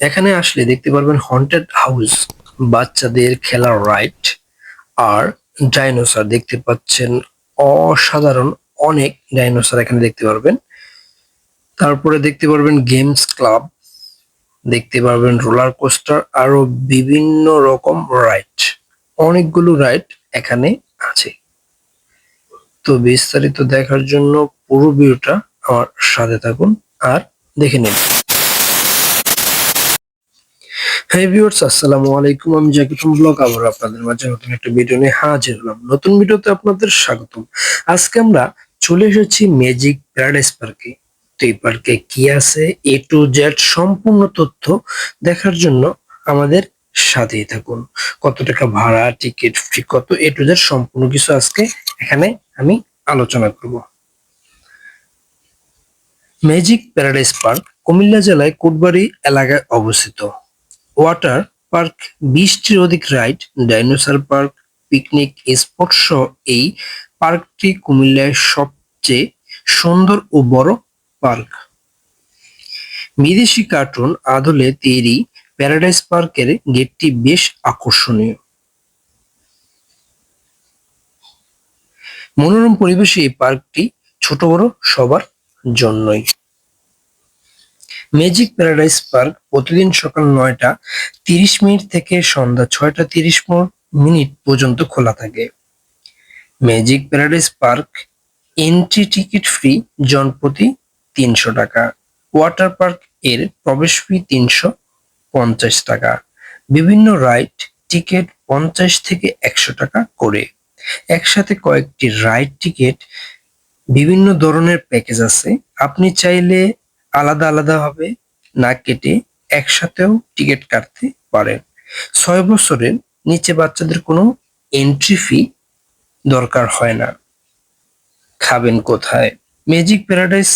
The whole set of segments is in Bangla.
এখানে আসলে দেখতে পারবেন হন্টেড হাউস বাচ্চাদের খেলার রাইড আর ডাইনোসর দেখতে পাচ্ছেন অসাধারণ অনেক ডাইনোসর এখানে দেখতে পারবেন। তারপরে দেখতে পারবেন গেমস ক্লাব দেখতে পারবেন রোলার কোস্টার আরও বিভিন্ন রকম রাইড অনেকগুলো রাইড এখানে আছে। তো বিস্তারিত দেখার জন্য পুরো ভিডিওটা আমার সাথে থাকুন আর দেখে নিন। হ্যাঁ ভিউয়ার্স আসসালামু আলাইকুম। আমি জাকিরুম ব্লগ। আবার আপনাদের মাঝে নতুন একটা ভিডিও নিয়ে হাজির হলাম। নতুন ভিডিওতে আপনাদের স্বাগতম। আজকে আমরা চলে এসেছি ম্যাজিক প্যারাডাইস পার্কে তো এই পার্কে কি আছে এ টু জেড সম্পূর্ণ তথ্য দেখার জন্য আমাদের সাথেই থাকুন। কত টাকা ভাড়া টিকিট ফি কত এ টু জেড সম্পূর্ণ কিছু আজকে এখানে আমি আলোচনা করব। ম্যাজিক প্যারাডাইস পার্ক কুমিল্লা জেলায় কোটবাড়ি এলাকায় অবস্থিত। ওয়াটার পার্ক বিশটির অধিক ride, dinosaur park, picnic spot সহ এই পার্কটি কুমিল্লায় সবচেয়ে সুন্দর ও বড় পার্ক। বিদেশি কার্টুন আদলে তৈরি প্যারাডাইস পার্কের গেটটি বেশ আকর্ষণীয়। মনোরম পরিবেশে এই পার্কটি ছোট বড় সবার জন্যই। ম্যাজিক প্যারাডাইস পার্ক প্রতিদিন সকাল নয়টা তিরিশ মিনিট থেকে সন্ধ্যা ছয়টা তিরিশ মিনিট পর্যন্ত খোলা থাকে। Magic paradise park entry ticket free জনপ্রতি তিনশো টাকা। ওয়াটার পার্কের প্রবেশ ফি তিনশো পঞ্চাশ টাকা। বিভিন্ন রাইড টিকিট পঞ্চাশ থেকে একশো টাকা করে। একসাথে কয়েকটি রাইড টিকিট বিভিন্ন ধরনের প্যাকেজ আছে। আপনি চাইলে আলাদা আলাদা ভাবে না কেটে একসাথেও টিকিট কাটতে পারেন। ছয় বছরের নিচে বাচ্চাদের কোনো এন্ট্রি ফি দরকার হয় না। খাবেন কোথায়? ম্যাজিক প্যারাডাইস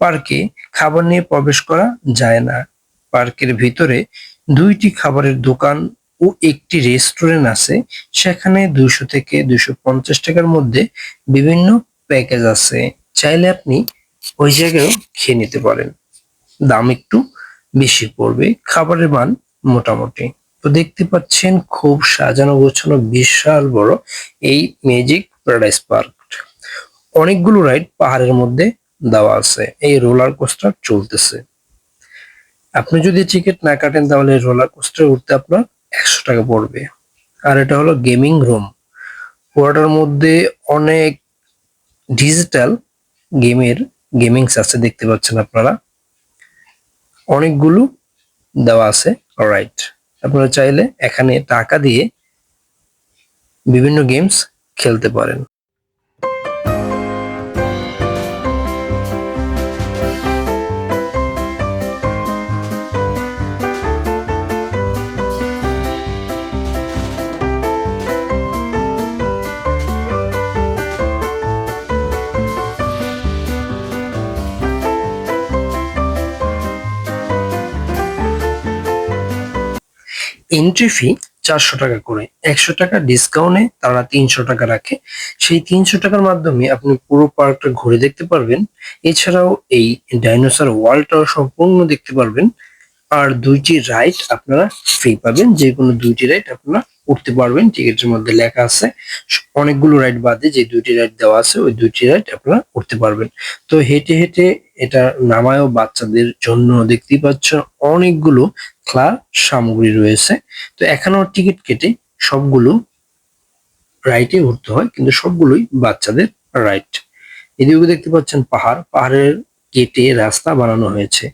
পার্কে খাবার নিয়ে প্রবেশ করা যায় না। পার্কের ভিতরে দুইটি খাবারের দোকান ও একটি রেস্টুরেন্ট আছে। সেখানে দুইশো থেকে দুইশো পঞ্চাশ টাকার মধ্যে বিভিন্ন প্যাকেজ আছে। চাইলে আপনি ওই জায়গায়ও খেয়ে নিতে পারেন। দাম একটু বেশি পড়বে, খাবারের মান মোটামুটি। তো দেখতে পাচ্ছেন খুব সাজানো গোছানো বিশাল বড় এই ম্যাজিক প্যারাডাইস পার্ক। অনেকগুলো রাইড পাহাড়ের মধ্যে দেওয়া আছে, এই রোলার কোস্টার চলতেছে। আপনি যদি টিকিট না কাটেন তাহলে রোলার কোস্টার উঠতে আপনার একশো টাকা পড়বে। আর এটা হলো গেমিং রুম। ওয়াটার মধ্যে অনেক ডিজিটাল গেমের গেমিংস আছে, দেখতে পাচ্ছেন আপনারা। অনেকগুলো দেওয়া আছে রাইট আপনারা চাইলে এখানে টাকা দিয়ে বিভিন্ন গেমস খেলতে পারেন। এন্ট্রি ফি চারশো টাকা করে। একশো টাকা ডিসকাউন্টে তারা তিনশো টাকা রাখে। সেই তিনশো টাকার মাধ্যমে আপনি পুরো পার্কটা ঘুরে দেখতে পারবেন। এছাড়াও এই ডাইনোসর ওয়ার্ল্ডটাও সম্পূর্ণ দেখতে পারবেন। আর দুইটি রাইড আপনারা ফ্রি পাবেন। যে কোনো দুইটি রাইড আপনারা উঠতে পারবেন। টিকিটের মধ্যে লেখা আছে। অনেকগুলো রাইড বাদে যে দুইটি রাইড দেওয়া আছে, ওই দুইটি রাইড আপনারা উঠতে পারবেন। তো হেঁটে হেঁটে এটা নামায়ও বাচ্চাদের জন্য দেখতেই পাচ্ছেন। অনেকগুলো খেলার সামগ্রী রয়েছে। তো এখানেও টিকিট কেটে সবগুলো রাইটে উঠতে হয়, কিন্তু সবগুলোই বাচ্চাদের রাইট এদিকে দেখতে পাচ্ছেন পাহাড়। পাহাড়ের কেটে রাস্তা বানানো হয়েছে।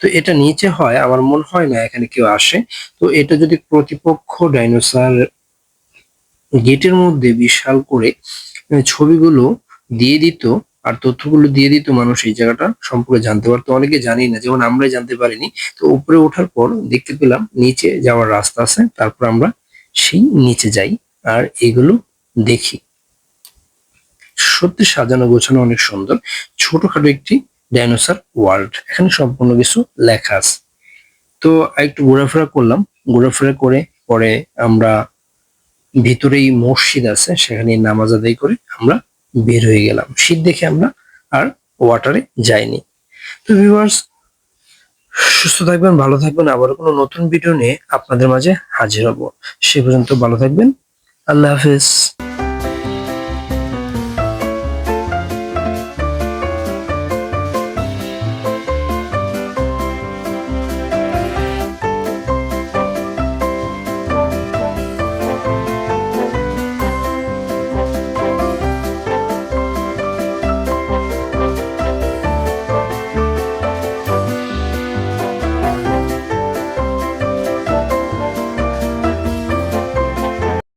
তো এটা নিচে হয়, আমার মনে হয় না এখানে কেউ আসে। তো এটা যদি প্রতিপক্ষ ডাইনোসর গেটের মধ্যে বিশাল করে ছবিগুলো দিয়ে দিত আর তথ্যগুলো দিয়ে দিত মানুষ এই জায়গাটা সম্পর্কে জানতে পারতো। অনেকে জানি না, যেমন আমরাই জানতে পারিনি। তো উপরে ওঠার পর দেখতে পেলাম নিচে যাওয়ার রাস্তা আছে, তারপর আমরা সেই নিচে যাই আর এগুলো দেখি। সত্যি সাজানো গোছানো অনেক সুন্দর। ছোটখাটো একটি ডাইনোসর ওয়ার্ল্ড। এখানে সম্পূর্ণ কিছু লেখা আছে। তো একটু ঘোরাফেরা করলাম। ঘোরাফেরা করে পরে আমরা ভিতরেই মসজিদ আছে, সেখানে নামাজ আদায় করে আমরা বের হয়ে গেলাম। শীত দেখে আমরা আর ওয়াটারে যাইনি। তো ভিউয়ার্স সুস্থ থাকবেন, ভালো থাকবেন। আবার কোনো নতুন ভিডিও নিয়ে আপনাদের মাঝে হাজির হব। সে পর্যন্ত ভালো থাকবেন। আল্লাহ হাফেজ।